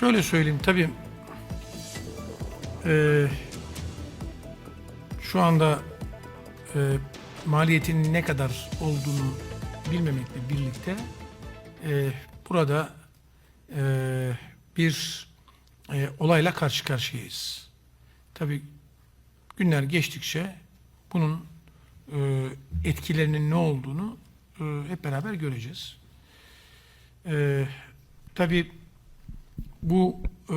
Şöyle söyleyeyim tabii e, şu anda e, maliyetinin ne kadar olduğunu bilmemekle birlikte e, burada e, bir e, olayla karşı karşıyayız. Tabii günler geçtikçe bunun e, etkilerinin ne olduğunu e, hep beraber göreceğiz. E, tabii bu e,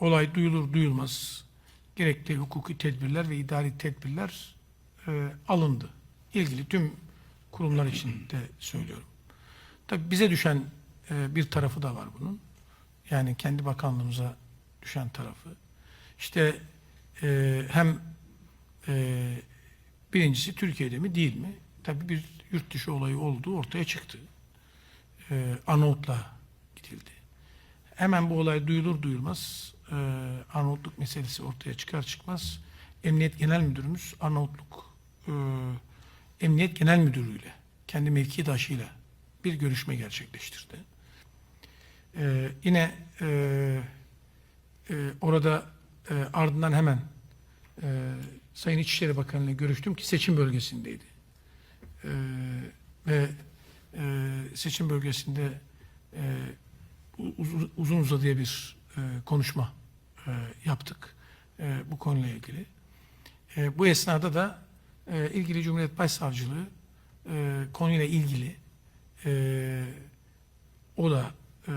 olay duyulur duyulmaz gerekli hukuki tedbirler ve idari tedbirler e, alındı. İlgili tüm kurumlar için de söylüyorum. Tabii bize düşen e, bir tarafı da var bunun. Yani kendi bakanlığımıza düşen tarafı. İşte e, hem e, birincisi Türkiye'de mi değil mi? Tabii bir yurt dışı olayı olduğu ortaya çıktı. E, Arnavut'la gidildi. Hemen bu olay duyulur duyulmaz e, Arnavutluk meselesi ortaya çıkar çıkmaz Emniyet Genel Müdürümüz Arnavutluk e, Emniyet Genel Müdürü'yle kendi mevkidaşıyla bir görüşme gerçekleştirdi. E, yine e, e, orada e, ardından hemen e, Sayın İçişleri Bakanı ile görüştüm ki seçim bölgesindeydi. E, ve e, seçim bölgesinde e, uz- uzun uzadıya bir e, konuşma e, yaptık e, bu konuyla ilgili. E, bu esnada da e, ilgili Cumhuriyet Başsavcılığı e, konuyla ilgili e, o da e,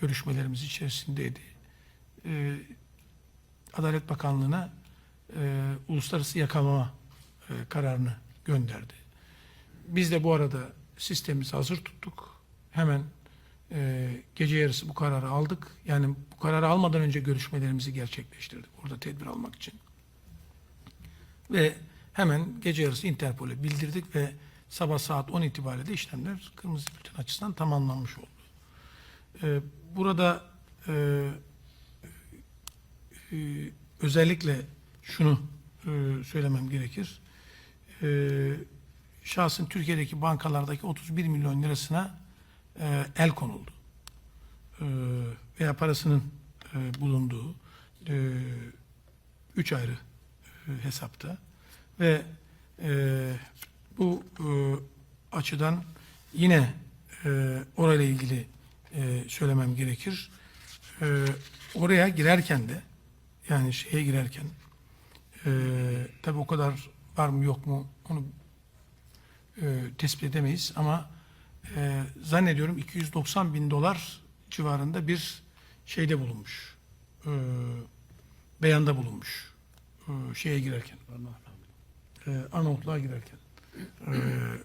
görüşmelerimiz içerisindeydi. E, Adalet Bakanlığı'na e, uluslararası yakalama e, kararını gönderdi. Biz de bu arada sistemimizi hazır tuttuk. Hemen e, gece yarısı bu kararı aldık. Yani bu kararı almadan önce görüşmelerimizi gerçekleştirdik. Orada tedbir almak için. Ve hemen gece yarısı Interpol'e bildirdik ve sabah saat 10 itibariyle işlemler kırmızı bülten açısından tamamlanmış oldu. E, burada e, e, özellikle şunu e, söylemem gerekir. E, şahsın Türkiye'deki bankalardaki 31 milyon lirasına e, el konuldu. E, veya parasının e, bulunduğu e, üç ayrı e, hesapta ve e, bu e, açıdan yine e, orayla ilgili e, söylemem gerekir. E, oraya girerken de yani şeye girerken e, tabii o kadar var mı yok mu onu e, tespit edemeyiz ama e, zannediyorum 290 bin dolar civarında bir şeyde bulunmuş. E, beyanda bulunmuş. E, şeye girerken. E, Arnavutluğa girerken. E,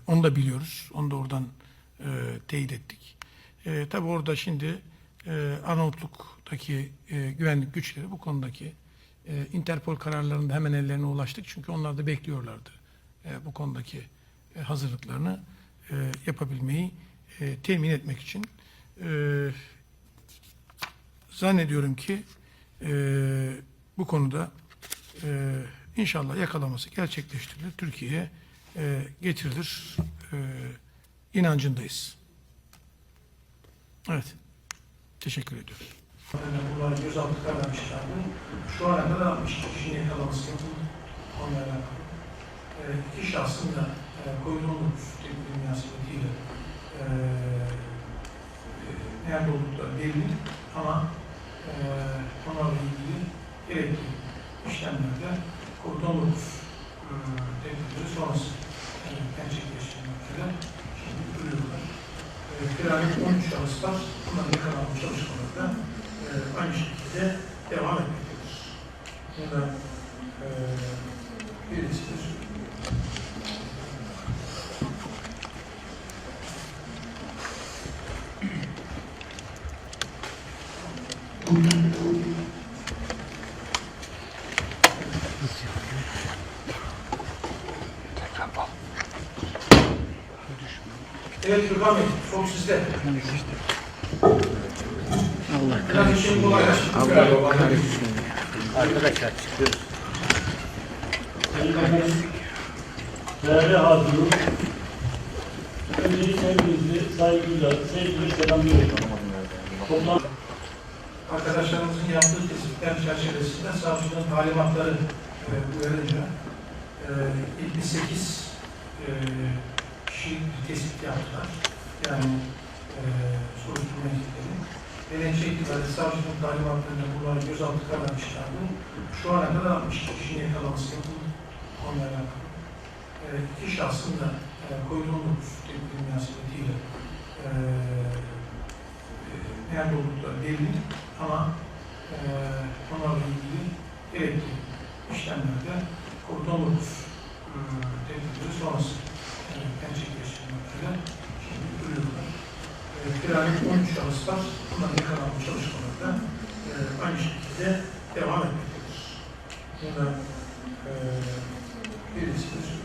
onu da biliyoruz. Onu da oradan e, teyit ettik. E, tabii orada şimdi e, Arnavutluk'taki e, güvenlik güçleri bu konudaki e, Interpol kararlarında hemen ellerine ulaştık. Çünkü onlar da bekliyorlardı e, bu konudaki e, hazırlıklarını e, yapabilmeyi e, temin etmek için. E, zannediyorum ki e, bu konuda e, inşallah yakalaması gerçekleştirilir. Türkiye'ye e, getirilir. E, inancındayız. Evet. Teşekkür ediyoruz. Bunlar gözaltı kararı çıkardı. Şu ana kadar 62 kişinin yakalaması alakalı. E, iki şahsın da e, COVID-19 nerede oldukları belli ama e, onlarla ilgili gerekli işlemlerde COVID-19 e, tedbirleri sonrası e, gerçekleştirilmektedir. Şimdi duruyorlar. E, Kiralık 13 şahıs var. Bunların yakalanma çalışmaları da e, aynı şekilde devam etmektedir. Bunu da e, birisidir. Evet Gürkan Bey, çok sizde. Allah kolaylaştı. Allah kahretsin. Arkadaşlar çıkıyoruz. Değerli hazırım, öncelikle hepinizi saygıyla, sevgiyle selamlıyorum. Toplam arkadaşlarımızın yaptığı tespitler çerçevesinde savcılığın talimatları e, uyarınca e, 78 e, kişi tespit yaptılar. Yani e, soruşturma ekipleri. Ve netice itibariyle savcılığın talimatlarında bunları gözaltı kararı çıkardı. Şu ana kadar 60 kişinin yakalaması yapıldı. Onlarla alakalı. E, iki şahsın da e, koyduğumuz tepki münasebetiyle e, e, nerede oldukları belli ama e, onlarla ilgili gerekli işlemlerde kordon 9 e, tedbirleri sonrası gerçekleştirmektedir. Şimdi ölümler. E, Kiramet 13 şahıs var. Bunların yakalanma çalışmaları da e, aynı şekilde devam etmektedir. Burada e, birisidir.